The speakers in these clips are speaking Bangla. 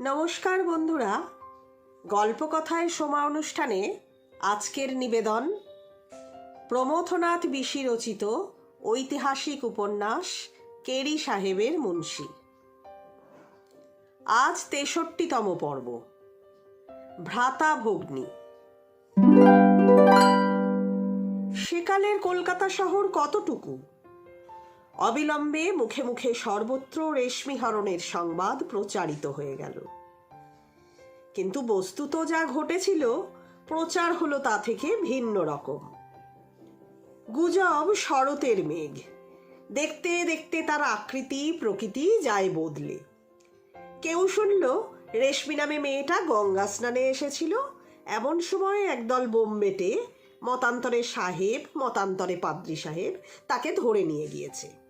নমস্কার বন্ধুরা। গল্পকথায় সোমা অনুষ্ঠানে আজকের নিবেদন প্রমথনাথ বিশি রচিত ঐতিহাসিক উপন্যাস কেরি সাহেবের মুন্সি। আজ তেষট্টিতম পর্ব। ভ্রাতা ভগ্নী। সেকালের কলকাতা শহর কতটুকু? অবিলম্বে মুখে মুখে সর্বত্র রেশমি হরণের সংবাদ প্রচারিত হয়ে গেল। কিন্তু বস্তুত যা ঘটেছিল, প্রচার হলো তা থেকে ভিন্ন রকম। গুজব শরতের মেঘ। দেখতে দেখতে তার আকৃতি, প্রকৃতি যায় বদলে। কেউ শুনল, রেশমি নামে মেয়েটা গঙ্গা স্নানে এসেছিল। এমন সময় একদল বোম্বেটে মতান্তরে সাহেব, মতান্তরে পাদ্রী সাহেব তাকে ধরে নিয়ে গিয়েছে।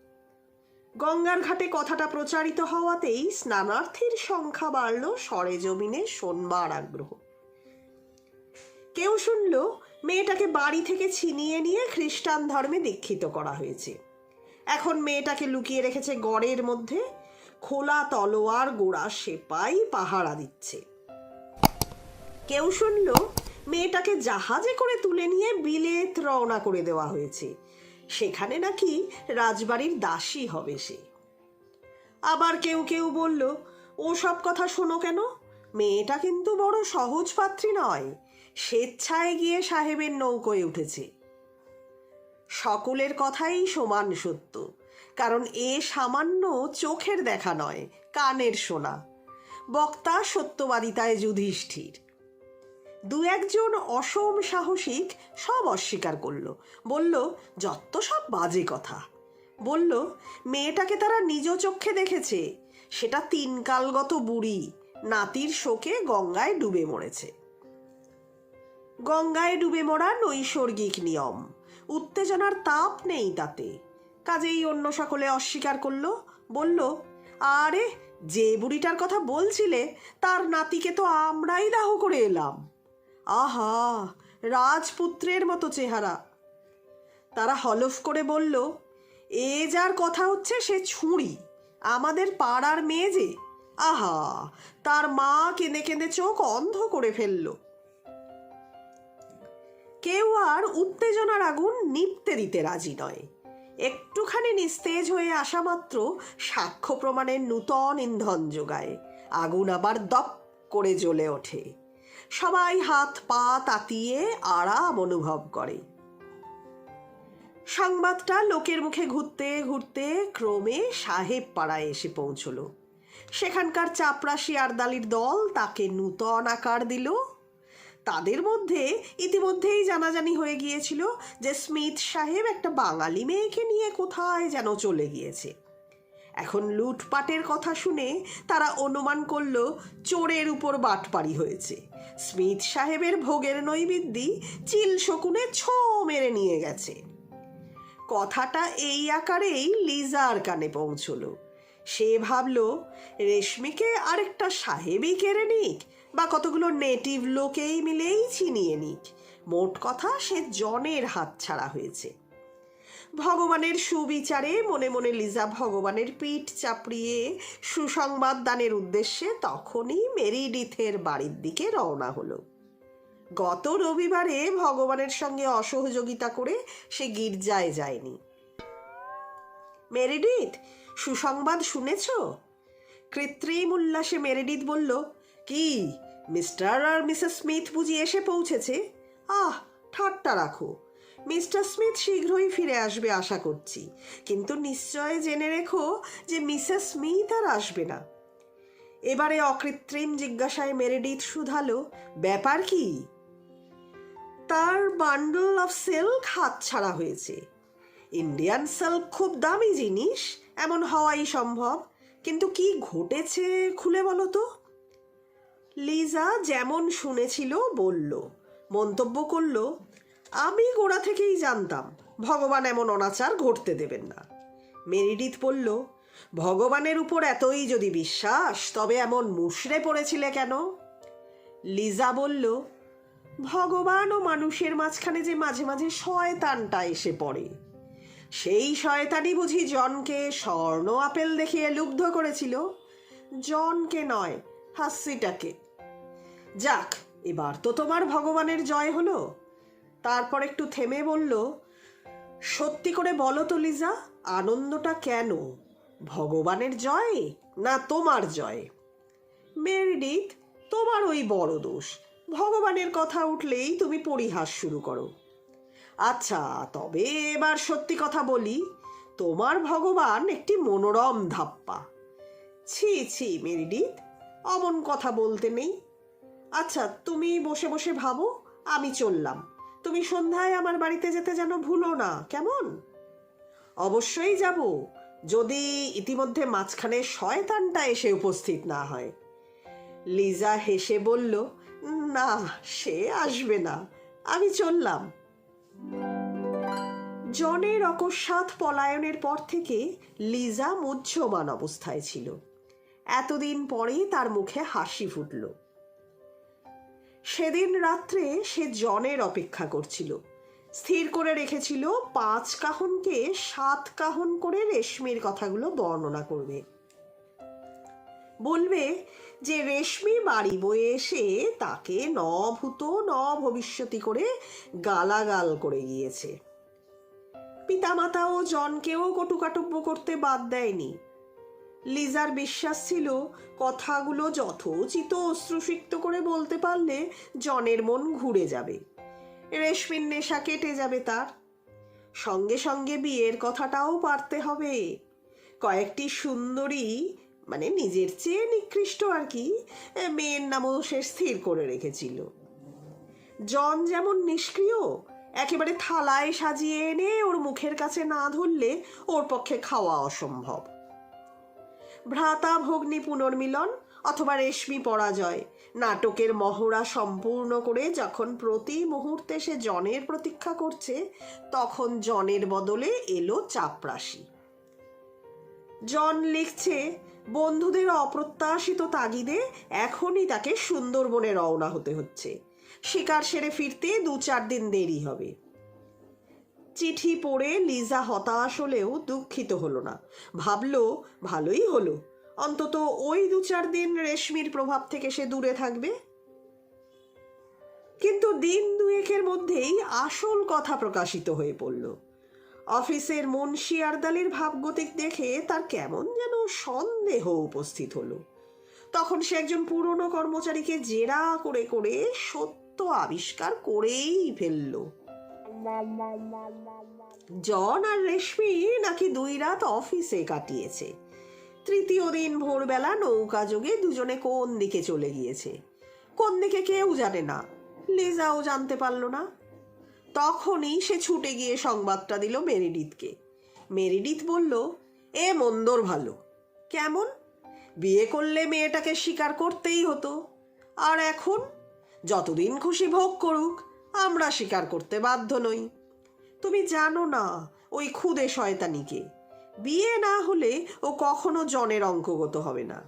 গঙ্গার ঘাটে কথাটা প্রচারিত হওয়াতেই স্নানার্থীর সংখ্যা বাড়ল সরেজমিনে শোনবার আগ্রহ। কেউ শুনল, মেয়েটাকে বাড়ি থেকে ছিনিয়ে নিয়ে খ্রিস্টান ধর্মে দীক্ষিত করা হয়েছে। এখন মেয়েটাকে লুকিয়ে রেখেছে গড়ের মধ্যে, খোলা তলোয়ার, গোড়া সেপাই, পাহারা দিচ্ছে। কেউ শুনল, মেয়েটাকে জাহাজে করে তুলে নিয়ে বিলেত রওনা করে দেওয়া হয়েছে। সেখানে নাকি রাজবাড়ির দাসী হবে সে। আবার কেউ কেউ বলল, ও সব কথা শোনো কেন? মেয়েটা কিন্তু বড় সহজ পাত্রী নয়। স্বেচ্ছায় গিয়ে সাহেবের নৌকোয় উঠেছে। সকলের কথাই সমান সত্য, কারণ এ সামান্য চোখের দেখা নয়, কানের শোনা। বক্তা সত্যবাদিতায় যুধিষ্ঠির। দু একজন অসম সাহসিক সব অস্বীকার করল। বলল, যত সব বাজে কথা। বলল, মেয়েটাকে তারা নিজ চক্ষে দেখেছে। সেটা তিনকালগত বুড়ি। নাতির শোকে গঙ্গায় ডুবে মরেছে। গঙ্গায় ডুবে মরা নৈসর্গিক নিয়ম। উত্তেজনার তাপ নেই তাতে। কাজেই অন্য সকলে অস্বীকার করল। বলল, আরে, যে বুড়িটার কথা বলছিলে, তার নাতিকে তো আমরাই দাহ করে এলাম। আহা, রাজপুত্রের মতো চেহারা। তারা হলফ করে বলল, এ যার কথা হচ্ছে সে ছুঁড়ি, আমাদের পাড়ার মেয়ে যে। আহা, তার মা কেঁদে কেঁদে চোখ অন্ধ করে ফেলল। কেউ আর উত্তেজনার আগুন নিপতে দিতে রাজি নয়। একটুখানি নিস্তেজ হয়ে আসা মাত্র সাক্ষ্য প্রমাণের নূতন ইন্ধন যোগায়। আগুন আবার দপ করে জ্বলে ওঠে। সবাই হাত পা তাতিয়ে আরাম অনুভব করে। সংবাদটা লোকের মুখে ঘুরতে ঘুরতে ক্রমে সাহেব পাড়ায় এসে পৌঁছলো। সেখানকার চাপরাশি আরদালির দল তাকে নূতন আকার দিল। তাদের মধ্যে ইতিমধ্যেই জানাজানি হয়ে গিয়েছিল যে স্মিথ সাহেব একটা বাঙালি মেয়েকে নিয়ে কোথায় যেন চলে গিয়েছে। এখন লুটপাটের কথা শুনে তারা অনুমান করল চোরের উপর বাটপাড়ি হয়েছে। স্মিথ সাহেবের ভোগের নৈবিদ্যি চিল শকুনে ছো মেরে নিয়ে গেছে। কথাটা এই আকারেই লিজার কানে পৌঁছলো। সে ভাবল, রেশমিকে আরেকটা সাহেবই কেড়ে নিক বা কতগুলো নেটিভ লোকেই মিলেই ছিনিয়ে নিক। মোট কথা সে জনের হাত ছাড়া হয়েছে। ভগবানের সুবিচারে মনে মনে লিজা ভগবানের পিঠ চাপড়িয়ে সুসংবাদ দানের উদ্দেশ্যে তখনই মেরিডিথের বাড়ির দিকে রওনা হলো। গত রবিবারে ভগবানের সঙ্গে অসহযোগিতা করে সে গির্জায় যায়নি। মেরিডিথ, সুসংবাদ শুনেছ? কৃত্রিম উল্লাসে মেরিডিথ বলল, কি, মিস্টার আর মিসেস স্মিথ বুঝি এসে পৌঁছেছে? আহ, ঠাট্টা রাখো। মিস্টার স্মিথ শীঘ্রই ফিরে আসবে আশা করছি। কিন্তু নিশ্চয় জেনে রেখো যে মিসেস স্মিথ আর আসবে না। এবারে অকৃত্রিম জিজ্ঞাসায় মেরিডিথ শুধালো, ব্যাপার কি? তার বান্ডল অফ সিল্ক হাত ছাড়া হয়েছে। ইন্ডিয়ান সিল্ক খুব দামি জিনিস, এমন হওয়াই সম্ভব। কিন্তু কি ঘটেছে খুলে বলো তো? লিজা যেমন শুনেছিল বলল, মন্তব্য করল আমি গোড়া থেকেই জানতাম, ভগবান এমন অনাচার ঘটতে দেবেন না। মেরিডিথ বলল, ভগবানের উপর এতই যদি বিশ্বাস, তবে এমন মুশড়ে পড়েছিলে কেন? লিজা বলল, ভগবান ও মানুষের মাঝখানে যে মাঝে মাঝে শয়তানটা এসে পড়ে। সেই শয়তানই বুঝি জনকে স্বর্ণ আপেল দেখিয়ে লুব্ধ করেছিল। জনকে নয়, হাসিটাকে। যাক, এবার তো তোমার ভগবানের জয় হলো। তারপর একটু থেমে বলল, সত্যি করে বলো তো লিজা, আনন্দটা কেন? ভগবানের জয় না তোমার জয়? মেরিডিথ, তোমার ওই বড় দোষ। ভগবানের কথা উঠলেই তুমি পরিহাস শুরু করো। আচ্ছা তবে এবার সত্যি কথা বলি, তোমার ভগবান একটি মনোরম ধাপ্পা। ছি ছি, মেরিডিথ, অমন কথা বলতে নেই। আচ্ছা তুমি বসে বসে ভাবো, আমি চললাম। তুমি সন্ধ্যায় আমার বাড়িতে যেতে যেন ভুলো না, কেমন? অবশ্যই যাব, যদি ইতিমধ্যে মাঝখানে শয়তানটা এসে উপস্থিত না হয়। লিজা হেসে বলল, না, সে আসবে না, আমি চললাম। জনের অকস্মাৎ পলায়নের পর থেকে লিজা মুহ্যমান অবস্থায় ছিল। এতদিন পরে তার মুখে হাসি ফুটল। সেদিন রাত্রে সে জনের অপেক্ষা করছিল। স্থির করে রেখেছিল পাঁচ কাহনকে সাত কাহন করে রেশমির কথাগুলো বর্ণনা করবে। বলবে যে রেশমি বাড়ি বয়ে এসে তাকে ন ভূত ন ভবিষ্যতি করে গালাগাল করে গিয়েছে। পিতামাতা ও জনকেও কটুকাটব্য করতে বাদ দেয়নি। লিজার বিশ্বাস ছিল, কথাগুলো যথোচিত অশ্রুসিক্ত করে বলতে পারলে জনের মন ঘুরে যাবে। রেশমির নেশা কেটে যাবে তার। সঙ্গে সঙ্গে বিয়ের কথাটাও পারতে হবে। কয়েকটি সুন্দরী মানে নিজের চেয়ে নিকৃষ্ট আর কি, মেয়ের নামও সে স্থির করে রেখেছিল। জন যেমন নিষ্ক্রিয়, একেবারে থালায় সাজিয়ে এনে ওর মুখের কাছে না ধরলে ওর পক্ষে খাওয়া অসম্ভব। ভ্রাতা ভগ্নী পুনর্মিলন অথবা রেশমি পরাজয়। নাটকের মহড়া সম্পূর্ণ করে যখন প্রতি মুহূর্তে সে জনের প্রতীক্ষা করছে, তখন জনের বদলে এলো চাপরাশি জন লিখছে, বন্ধুদের অপ্রত্যাশিত তাগিদে এখনই তাকে সুন্দরবনে রওনা হতে হচ্ছে। শিকার সেরে ফিরতে দু চার দিন দেরি হবে। চিঠি পড়ে লিজা হতাশ হলেও দুঃখিত হলো না। ভাবলো, ভালোই হলো। অন্তত ওই দু চার দিন রেশমির প্রভাব থেকে সে দূরে থাকবে। কিন্তু দিন দুয়েকের মধ্যেই আসল কথা প্রকাশিত হয়ে পড়ল। অফিসের মুন্সি আরদালির ভাবগতিক দেখে তার কেমন যেন সন্দেহ উপস্থিত হলো। তখন সে একজন পুরনো কর্মচারীকে জেরা করে করে সত্য আবিষ্কার করেই ফেলল। জন আর রেশমি নাকি দুই রাত অফিসে কাটিয়েছে। তৃতীয় দিন ভোরবেলা নৌকা যোগে দুজনে কোন দিকে চলে গিয়েছে? কোন দিকে কেউ জানে না, লিজাও জানতে পারল না। তখনই সে ছুটে গিয়ে সংবাদটা দিল মেরিডিথকে। মেরিডিথ বলল, এ মন্দর ভালো কেমন? বিয়ে করলে মেয়েটাকে স্বীকার করতেই হতো। আর এখন? যতদিন খুশি ভোগ করুক আমরা স্বীকার করতে বাধ্য নই। তুমি জানো না ওই খুদে শয়তানিকে। বিয়ে না হলে ও কখনো জনের অঙ্কগত হবে না।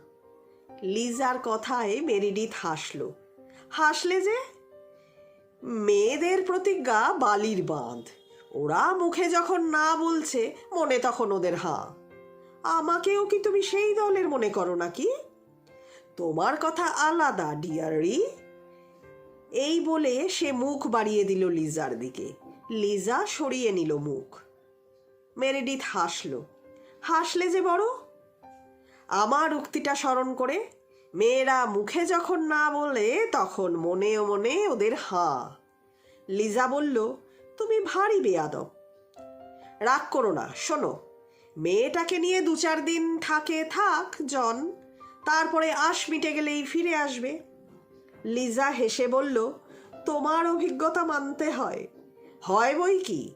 লিজার কথায় মেরিডিথ হাসল। হাসলে যে? মেয়েদের প্রতিজ্ঞা বালির বাঁধ। ওরা মুখে যখন না বলছে, মনে তখন ওদের হাঁ। আমাকেও কি তুমি সেই দলের মনে করো নাকি? তোমার কথা আলাদা, ডিয়ারি এই বলে সে মুখ বাড়িয়ে দিল লিজার দিকে। লিজা সরিয়ে নিল মুখ। মেরেডিথ হাসল। হাসলে যে বড়? আমার উক্তিটা স্মরণ করে মেয়েরা মুখে যখন না বলে তখন মনে মনে ওদের হাঁ। লিজা বলল, তুমি ভারী বেয়াদব। রাগ করো না, শোনো। মেয়েটাকে নিয়ে দু চার দিন থাকে থাক, জন। তারপরে আশ মিটে গেলেই ফিরে আসবে। লিজা হেসে বলল, তোমার অভিজ্ঞতা মানতে হয়। হয় বই কি?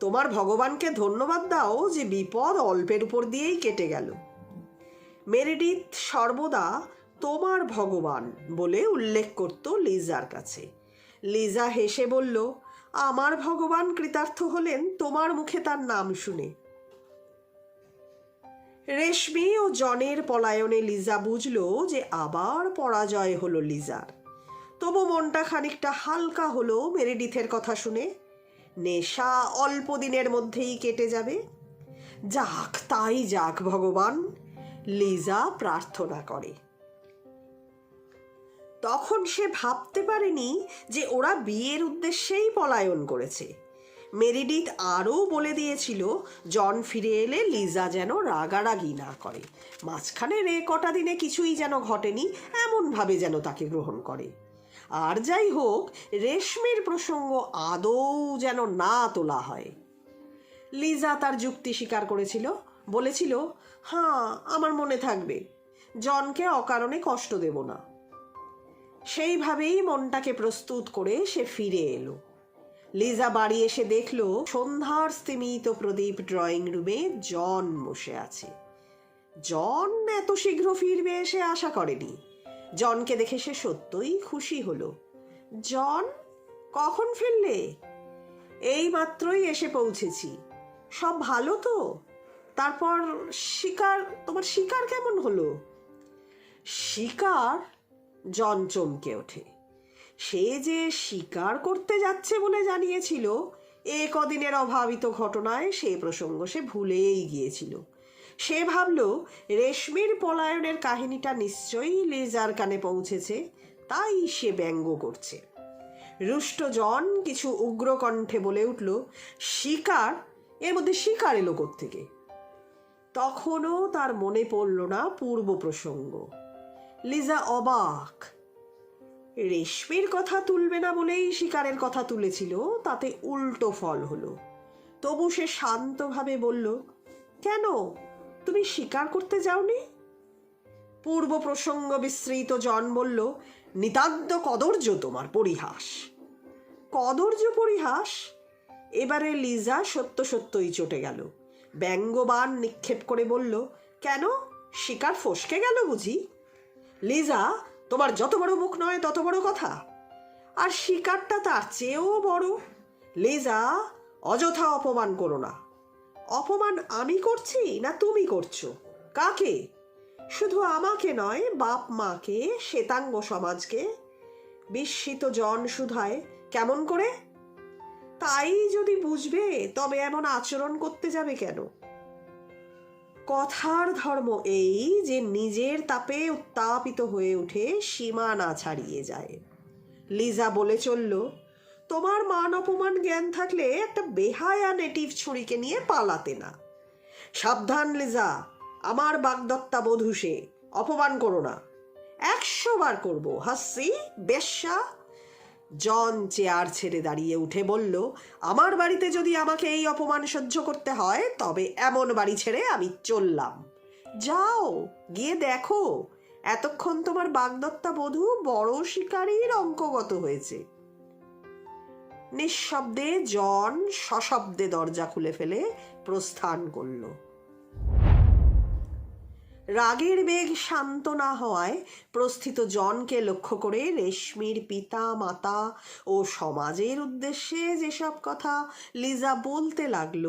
তোমার ভগবানকে ধন্যবাদ দাও যে বিপদ অল্পের উপর দিয়েই কেটে গেল। মেরিডিথ সর্বদা তোমার ভগবান বলে উল্লেখ করত লিজার কাছে। লিজা হেসে বলল, আমার ভগবান কৃতার্থ হলেন, তোমার মুখে তার নাম শুনে। রেশমি ও জনের পলায়নে লিজা বুঝল যে আবার পরাজয় হলো লিজার। তবু মনটা খানিকটা হালকা হলো মেরিডিথের কথা শুনে। নেশা অল্প দিনের মধ্যেই কেটে যাবে। যাক, তাই যাক ভগবান, লিজা প্রার্থনা করে। তখন সে ভাবতে পারেনি যে ওরা বিয়ের উদ্দেশ্যেই পলায়ন করেছে। মেরিডিথ আরও বলে দিয়েছিল, জন ফিরে এলে লিজা যেন রাগারাগি না করে। মাঝখানে রে কটা দিনে কিছুই যেন ঘটেনি, এমনভাবে যেন তাকে গ্রহণ করে। আর যাই হোক, রেশমির প্রসঙ্গ আদৌ যেন না তোলা হয়। লিজা তার যুক্তি স্বীকার করেছিল, বলেছিল হ্যাঁ আমার মনে থাকবে, জনকে অকারণে কষ্ট দেব না। সেইভাবেই মনটাকে প্রস্তুত করে সে ফিরে এলো। লিজা বাড়ি এসে দেখল, সন্ধ্যার স্তিমিত প্রদীপ ড্রয়িং রুমে জন বসে আছে। জন এত শীঘ্র ফিরবে সে আশা করেনি। জনকে দেখে সে সত্যই খুশি হলো। জন, কখন ফিরলে? এই মাত্রই এসে পৌঁছেছি। সব ভালো তো? তারপর শিকার, তোমার শিকার কেমন হলো? শিকার? জন চমকে ওঠে। সে যে শিকার করতে যাচ্ছে বলে জানিয়েছিল, এ কদিনের অভাবিত ঘটনায় সে প্রসঙ্গ সে ভুলেই গিয়েছিল। সে ভাবল, রেশমির পলায়নের কাহিনীটা নিশ্চয়ই লেজার কানে পৌঁছেছে, তাই সে ব্যঙ্গ করছে। রুষ্ট জন কিছু উগ্র কণ্ঠে বলে উঠল, শিকার? এর মধ্যে শিকার এলো থেকে তখনও তার মনে পড়ল না পূর্ব প্রসঙ্গ। লিজা অবাক। রেশমির কথা তুলবে না বলেই শিকারের কথা তুলেছিল, তাতে উল্টো ফল হলো। তবু সে শান্তভাবে বলল, কেন? তুমি শিকার করতে যাওনি? পূর্ব প্রসঙ্গ বিস্তৃত জন বলল, নিতান্ত কদর্য তোমার পরিহাস। কদর্য পরিহাস? এবারে লিজা সত্য সত্যই চটে গেল। ব্যঙ্গবান নিক্ষেপ করে বলল, কেন? শিকার ফসকে গেল বুঝি? লিজা, তোমার যত বড় মুখ নয় তত বড় কথা। আর শিকারটা তার চেয়েও বড়। লিজা, অযথা অপমান করো না। অপমান আমি করছি না তুমি করছ? কাকে? শুধু আমাকে নয়, বাপ মাকে, শ্বেতাঙ্গ সমাজকে। বিস্মিত জন শুধায় কেমন করে? তাই যদি বুঝবে, তবে এমন আচরণ করতে যাবে কেন? কথার ধর্ম এই যে নিজের তাপে উত্তাপিত হয়ে উঠে সীমা না ছাড়িয়ে যায়। লিজা বলে চলল তোমার মান অপমান জ্ঞান থাকলে একটা বেহায়া নেটিভ ছুরিকে নিয়ে পালাতে না। সাবধান লিজা, আমার বাগদত্তা বধূ সে, অপমান করো না। একশো বার করব, হাসি, বেশ্যা। জন চেয়ার ছেড়ে দাঁড়িয়ে উঠে বলল, আমার বাড়িতে যদি আমাকে এই অপমান সহ্য করতে হয়, তবে এমন বাড়ি ছেড়ে আমি চললাম। যাও, গিয়ে দেখো। এতক্ষণ তোমার বাগদত্তা বধূ বড় শিকারীর অঙ্কগত হয়েছে। নিঃশব্দে জন সশব্দে দরজা খুলে ফেলে প্রস্থান করল। রাগের বেগ শান্ত না হওয়ায় প্রস্থিত জনকে লক্ষ্য করে রেশমির পিতা মাতা ও সমাজের উদ্দেশ্যে যেসব কথা লিজা বলতে লাগল,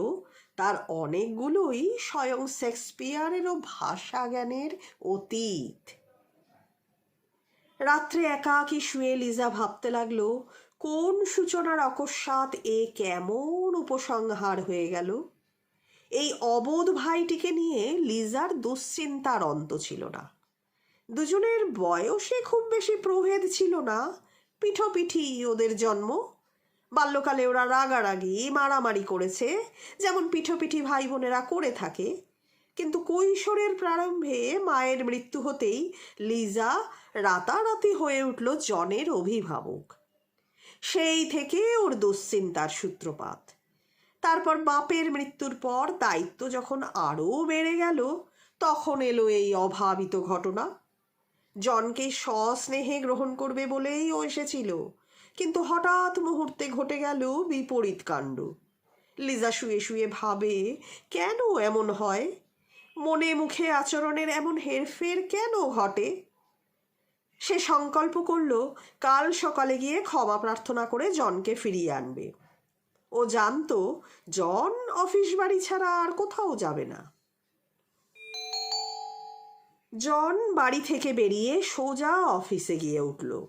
তার অনেকগুলোই স্বয়ং শেক্সপিয়ারেরও ভাষা জ্ঞানের অতীত। রাত্রে একাকী শুয়ে লিজা ভাবতে লাগল কোন সূচনার অকস্মাৎ এ কেমন উপসংহার হয়ে গেল? এই অবোধ ভাইটিকে নিয়ে লিজার দুশ্চিন্তার অন্ত ছিল না। দুজনের বয়সে খুব বেশি প্রভেদ ছিল না। পিঠোপিঠি ওদের জন্ম। বাল্যকালে ওরা রাগারাগি, মারামারি করেছে, যেমন পিঠোপিঠি ভাই বোনেরা করে থাকে। কিন্তু কৈশোরের প্রারম্ভে মায়ের মৃত্যু হতেই লিজা রাতারাতি হয়ে উঠল জনের অভিভাবক। সেই থেকে ওর দুশ্চিন্তার সূত্রপাত। তারপর বাপের মৃত্যুর পর দায়িত্ব যখন আরও বেড়ে গেল, তখন এলো এই অভাবিত ঘটনা। জনকে সস্নেহে গ্রহণ করবে বলেই ও এসেছিল, কিন্তু হঠাৎ মুহূর্তে ঘটে গেল বিপরীত কাণ্ড। লিজা শুয়ে শুয়ে ভাবে, কেন এমন হয়? মনে মুখে আচরণের এমন হেরফের কেন ঘটে? সে সংকল্প করল, কাল সকালে গিয়ে ক্ষমা প্রার্থনা করে জনকে ফিরিয়ে আনবে। ও জানতো, জন অফিস বাড়ি ছাড়া আর কোথাও যাবে না। জন বাড়ি থেকে বেরিয়ে সোজা অফিসে গিয়ে উঠল।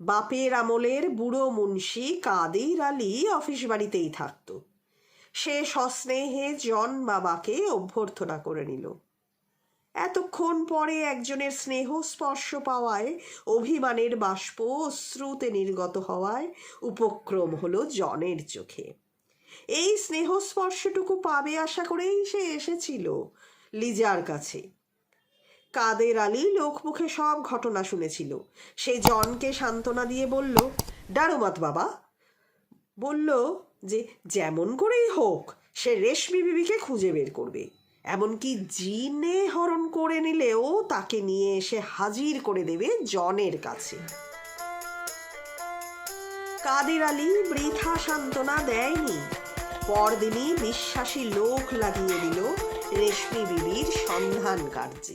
বাপের আমলের বুড়ো মুন্সি কাদের আলী অফিস বাড়িতেই থাকত। সে সস্নেহে জন বাবাকে অভ্যর্থনা করে নিল। এতক্ষণ পরে একজনের স্নেহ স্পর্শ পাওয়ায় অভিমানের বাষ্প শ্রুতে নির্গত হওয়ায় উপক্রম হলো জনের চোখে। এই স্নেহ স্পর্শটুকু পাবে আশা করেই সে এসেছিল লিজার কাছে। কাদের আলী লোকমুখে সব ঘটনা শুনেছিল। সে জনকে সান্ত্বনা দিয়ে বলল ডারুমাত বাবা। বলল যে, যেমন করেই হোক, সে রেশমি বিবিকে খুঁজে বের করবে। এমনকি জিনে হরণ করে নিলেও তাকে নিয়ে এসে হাজির করে দেবে জনের কাছে। কাদের আলী বৃথা সান্ত্বনা দেয়নি। পরদিনই বিশ্বাসী লোক লাগিয়ে দিল রেশমি বিবির সন্ধান কার্যে।